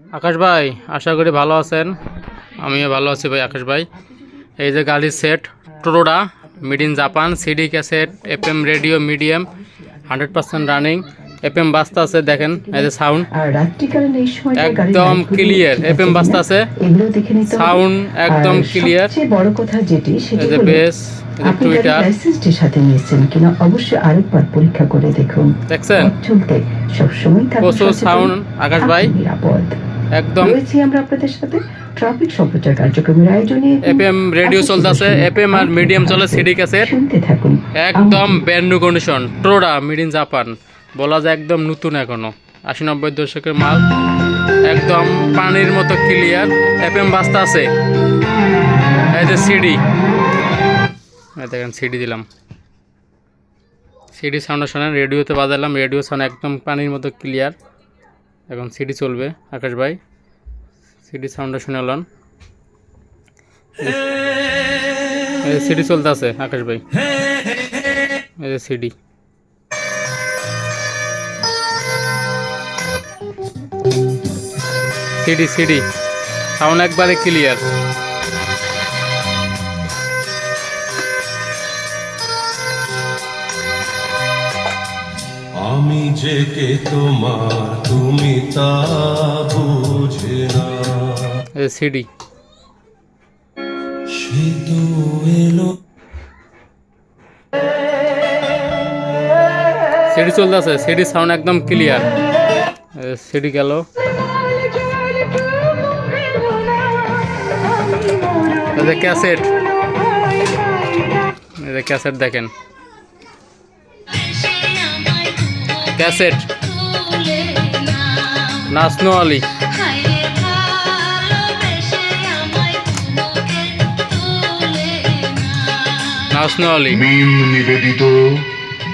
আকাশ ভাই আশা করি ভালো আছেন। আমিও ভালো আছি ভাই আকাশ ভাই। এই যে গাড়ির set টোটোডা made in Japan CD cassette F M radio medium hundred percent running F M বাস্তা আছে দেখেন এই যে সাউন্ড একদম ক্লিয়ার এফ এম বাজতে আছে। সাউন্ড একদম ক্লিয়ার বড় কথা যেটি সেটি হলো বেস টুইটার লাইসেন্সটির সাথে নিয়েছেন কিনা অবশ্যই আরেকবার পরীক্ষা করে দেখুন। দেখছেন? চলতে সবসময় প্রচুর সাউন্ড আকাশ ভাই। নিরাপদ। একদম। রয়েছি আমরা আপনাদের সাথে। ট্রাফিক সম্প্রচার কার্যক্রমের আয়োজনে এফ এম রেডিও চলতেছে এফ এম আর মিডিয়াম চলে সিডি ক্যাসেট। শুনতে থাকুন। একদম band condition টোরা made in Japan. বলা যায় একদম নতুন এখনও। আশি নব্বই দশকের মাল একদম পানির মতো ক্লিয়ার এফ এম বাস্তা আছে। এই যে সিডি। দেখেন সিডি দিলাম। সিডি সাউন্ড শোনেন রেডিওতে বাজালাম। রেডিও সাউন্ড একদম পানির মতো ক্লিয়ার এখন সিডি চলবে, আকাশ ভাই। সিডি সাউন্ডটা শুনে লন সিডি চলতে আছে, আকাশ ভাই। এই যে সিডি। CD CD. সাউন্ড একবারে ক্লিয়ার আমি যে কে তোমার তুমি তা বুঝে না। সিডি। সে তো এলো। সিডি চলতে আছে সিডি সাউন্ড একদম ক্লিয়ার সিডি গেল। ক্যাসেট। ক্যাসেট দেখেন। ক্যাসেট। নাসনো আলী। নাসনো আলী। মিম নিবেদিত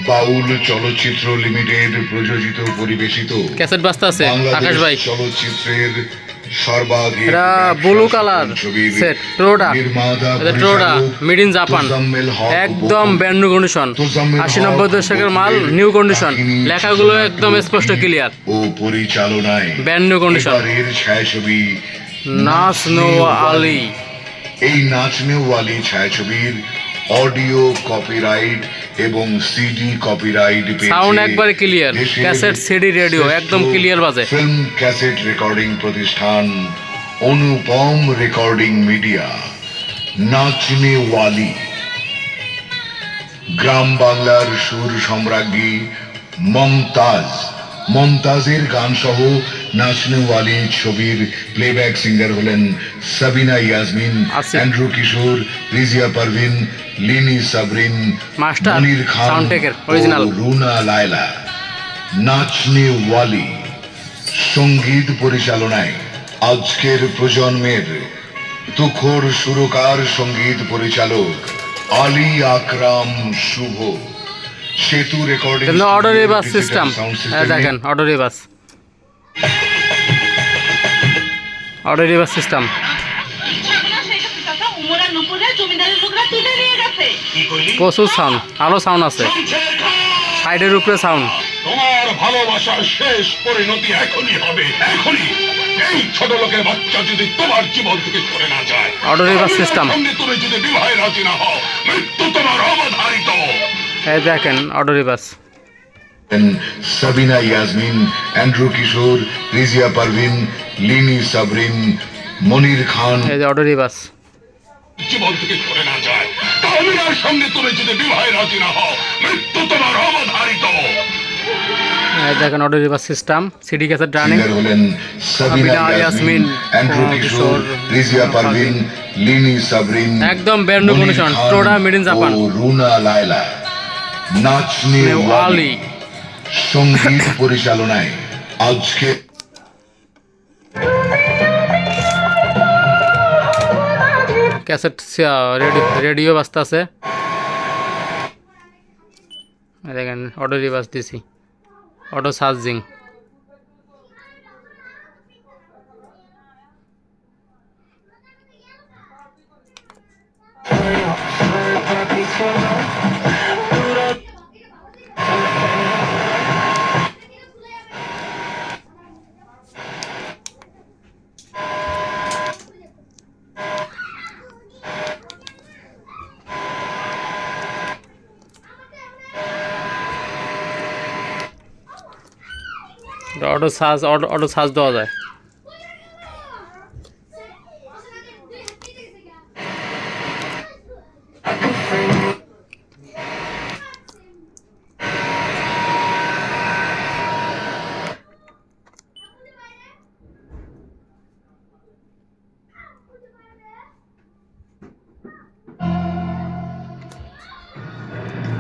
বাউল চলচ্চিত্র লিমিটেড প্রযোজিত পরিবেশিত ক্যাসেট বাস্তা আছে আকাশ ভাই। চলচ্চিত্রের এটা ব্লু কালার সেট নির্মাতা এটা পরিচালক মেড ইন জাপান একদম। ব্যান্ড কন্ডিশন আশি নব্বই দশকের মাল নিউ কন্ডিশন লেখাগুলো একদম স্পষ্ট ক্লিয়ার ও পরিচালনায়। ব্যান্ড নিউ কন্ডিশন নাস নো আলী এই নাচনেওয়ালি ছায়াছবির অডিও কপিরাইট এবং সিডি কপিরাইট সাউন্ড একবারে ক্লিয়ার ক্যাসেট সিডি রেডিও একদম ক্লিয়ার বাজে। ফিল্ম ক্যাসেট রেকর্ডিং প্রতিষ্ঠান অনুপম রেকর্ডিং মিডিয়া নাচনেওয়ালি গ্রাম বাংলার সুর সম্রাজ্ঞী মমতাজ। মমতাজের গান সহ নাচনেওয়ালি ছবির প্লেব্যাক সিঙ্গার হলেন সাবিনা ইয়াসমিন। অ্যান্ড্রু কিশোর রিজিয়া পারভিন লিনি সাবরিন মাস্টার, মনির খান রুনা লায়লা। নাচনেওয়ালি সংগীত পরিচালনায় আজকের প্রজন্মের তুখোর সুরকার সংগীত পরিচালক আলী আকরাম শুভ। সেতু রেকর্ডিং অর্ডার সিস্টেম দেখেন order bass order bass system প্রচুর সাউন্ড আরও সাউন্ড আছে। সাইডের উপরে সাউন্ড তোমার ভালোবাসার শেষ পরিণতি এখনই হবে এখনই। এই ছোট লোকের বাচ্চা যদি তোমার জীবন থেকে সরে না যায় Auto reverse system. তুমি যদি বিবাহে রাজি না হও মৃত্যু তোমার অবধারিত। এই দেখেন order bass Sabina Yasmin Andrew Kishore Rizia Parvin Linyi Sabrin Monir Khan. এই যে অর্ডার বাস জীবন থেকে সরে না যায়। তাহমিনার সঙ্গে তুমি যদি বিবাহে রাজি না হও মৃত্যু তোমার অবধারিত। এই দেখেন order bass system CD cassette running singer হলেন সাবিনা ইয়াসমিন অ্যান্ড্রু কিশোর রিজিয়া পারভিন লিনি সাবরিন একদম মনির কন্ডিশন টোডা মেড ইন জাপান ও রুনা লায়লা। নাচনে ওয়ালি। আলী সংগীত পরিচালনায় আজকে ক্যাসেট রেডিও রেডিও বাজতে আছে এই দেখেন অটো রিভার্স দিছি auto charging auto surge auto auto surge দেওয়া যায়।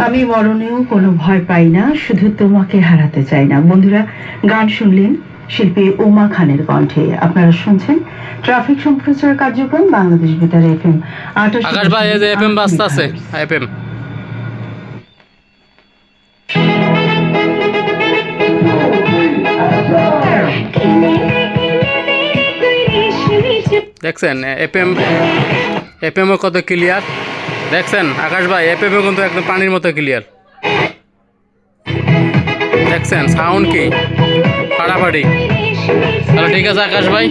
আমি মরণেও কোনো ভয় পাই না শুধু তোমাকে হারাতে চাই না। বন্ধুরা গান শুনলেন শিল্পী উমা খানের কণ্ঠে। আপনারা শুনছেন ট্রাফিক সম্প্রচার কার্যক্রম বাংলাদেশ বেতার এফ এম আঠাশ যে এফএম বাস্তা আছে এফএম দেখছেন এফএম এফএমও কত ক্লিয়ার দেখছেন, আকাশ ভাই এপেপে কিন্তু একদম পানির মতো ক্লিয়ার দেখছেন সাউন্ড কি? ফাড়াফাড়ি তাহলে ঠিক আছে, আকাশ ভাই।